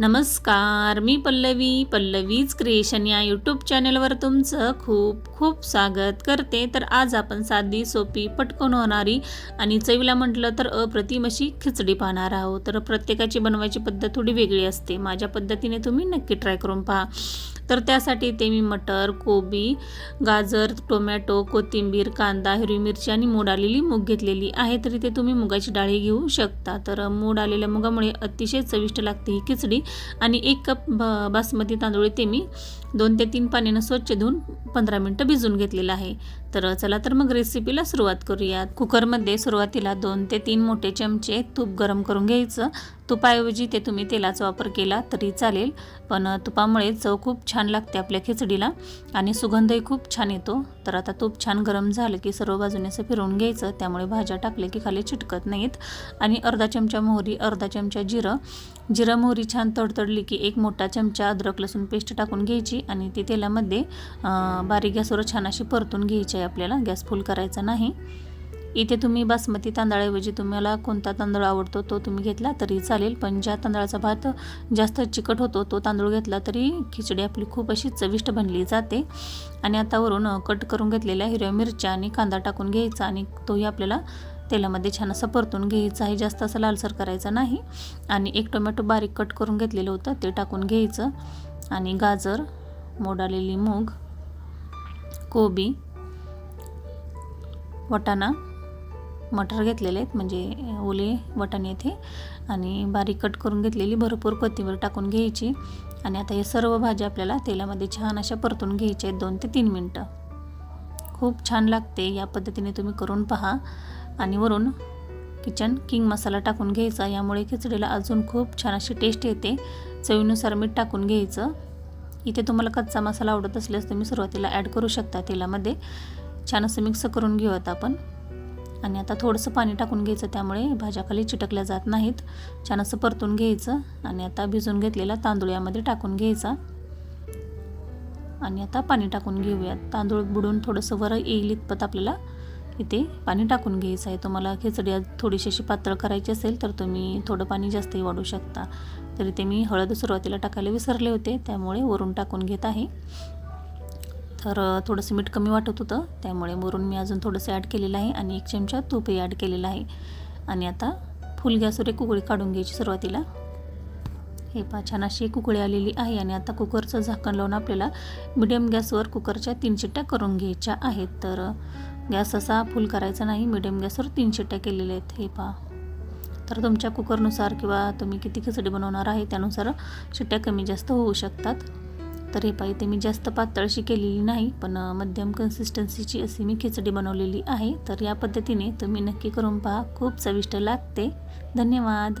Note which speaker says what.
Speaker 1: नमस्कार मी पल्लवी. पल्लवीज क्रिएशन या यूट्यूब चॅनलवर तुमचं खूप खूप स्वागत करते. तर आज आपण साधी सोपी पटकन होणारी आणि चवीला म्हटलं तर अप्रतिम अशी खिचडी पाहणार आहोत. तर प्रत्येकाची बनवायची पद्धत थोडी वेगळी असते. माझ्या पद्धतीने तुम्ही नक्की ट्राय करून पहा. तर त्यासाठी ते मी मटर कोबी गाजर टोमॅटो कोथिंबीर कांदा हिरवी मिरची आणि मूड आलेली मूग घेतलेली आहे. तर इथे तुम्ही मुगाची डाळी घेऊ शकता. तर मूड आलेल्या मुगामुळे अतिशय चविष्ट लागते ही खिचडी. आणि एक कप ब बासमती तांदूळ ते मी दोन ते तीन पाण्यानं स्वच्छ धुवून पंधरा मिनटं भिजून घेतलेलं आहे. तर चला तर मग रेसिपीला सुरुवात करूयात. कुकरमध्ये सुरुवातीला दोन ते तीन मोठे चमचे तूप गरम करून घ्यायचं. तुपाऐवजी ते तुम्ही तेलाचा वापर केला तरी चालेल पण तुपामुळे चव खूप छान लागते आपल्या खिचडीला आणि सुगंधही खूप छान येतो. तर आता तूप छान गरम झालं की सर्व बाजूने असं फिरवून घ्यायचं त्यामुळे भाज्या टाकल्या की खाली चिटकत नाहीत. आणि अर्धा चमचा मोहरी अर्धा चमचा जिरं. जिरं मोहरी छान तडतडली की एक मोठा चमचा अद्रक लसूण पेस्ट टाकून घ्यायची आणि ती तेलामध्ये बारीक गॅसवर छान अशी परतून घ्यायची आहे आपल्याला गॅस फुल करायचा नाही. इथे तुम्ही बासमती तांदळाऐवजी तुम्हाला कोणता तांदूळ आवडतो तो तुम्ही घेतला तरी चालेल पण ज्या तांदळाचा भात जास्त चिकट होतो तो तांदूळ घेतला तरी खिचडी आपली खूप अशी चविष्ट बनली जाते. आणि आता वरून कट करून घेतलेल्या हिरव्या मिरच्या आणि कांदा टाकून घ्यायचा आणि तोही आपल्याला तेलामध्ये छान असं परतून घ्यायचं आहे. जास्त असं लालसर करायचा नाही. आणि एक टोमॅटो बारीक कट करून घेतलेलं होतं ते टाकून घ्यायचं. आणि गाजर मोडालेली मूग कोबी वटाणा मटर घेतलेले आहेत म्हणजे ओले वटाणे येथे. आणि बारीक कट करून घेतलेली भरपूर कोथिंबीर टाकून घ्यायची. आणि आता हे सर्व भाज्या आपल्याला तेलामध्ये छान अशा परतून घ्यायच्या आहेत दोन ते तीन मिनटं. खूप छान लागते या पद्धतीने तुम्ही करून पहा. आणि वरून किचन किंग मसाला टाकून घ्यायचा. यामुळे खिचडीला अजून खूप छान अशी टेस्ट येते. चवीनुसार मीठ टाकून घ्यायचं. इथे तुम्हाला कच्चा मसाला आवडत असल्यास तुम्ही सुरुवातीला ॲड करू शकता तेलामध्ये. छान असं मिक्स करून घेऊयात आपण. आणि आता थोडंसं पाणी टाकून घ्यायचं त्यामुळे भाज्या खाली चिटकल्या जात नाहीत. छान असं परतून घ्यायचं आणि आता भिजून घेतलेला तांदूळ यामध्ये टाकून घ्यायचा. आणि आता पाणी टाकून घेऊयात. तांदूळ बुडून थोडंसं वर येईल इतपत आपल्याला. इथे पाणी टाकून घ्यायचं आहे. तुम्हाला खिचडी आज थोडीशी अशी पातळ करायची असेल तर तुम्ही थोडं पाणी जास्तही वाढू शकता. तरी ते मी हळद सुरुवातीला टाकायला विसरले होते त्यामुळे वरून टाकून घेत आहे. तर थोडंसं मीठ कमी वाटत होतं. त्यामुळे वरून मी अजून थोडंसं ॲड केलेलं आहे आणि एक चमचा तूपही ॲड केलेलं आहे. आणि आता फुल गॅसवर एक उकळी काढून घ्यायची सुरुवातीला. हे पहा छान अशी एक उकळी आलेली आहे आणि आता कुकरचं झाकण लावून आपल्याला मिडियम गॅसवर कुकरच्या तीन शिट्ट्या करून घ्यायच्या आहेत. तर गॅस असा फुल करायचा नाही मिडियम गॅसवर तीन शिट्ट्या केलेल्या आहेत. हे पहा. तर तुमच्या कुकरनुसार किंवा तुम्ही किती खिचडी बनवणार आहे त्यानुसार शिट्ट्या कमी जास्त होऊ शकतात. तर हे पाहिजे मी जास्त पातळशी केलेली नाही पण मध्यम कन्सिस्टन्सीची अशी मी खिचडी बनवलेली आहे. तर या पद्धतीने तुम्ही नक्की करून पहा. खूप चविष्ट लागते. धन्यवाद.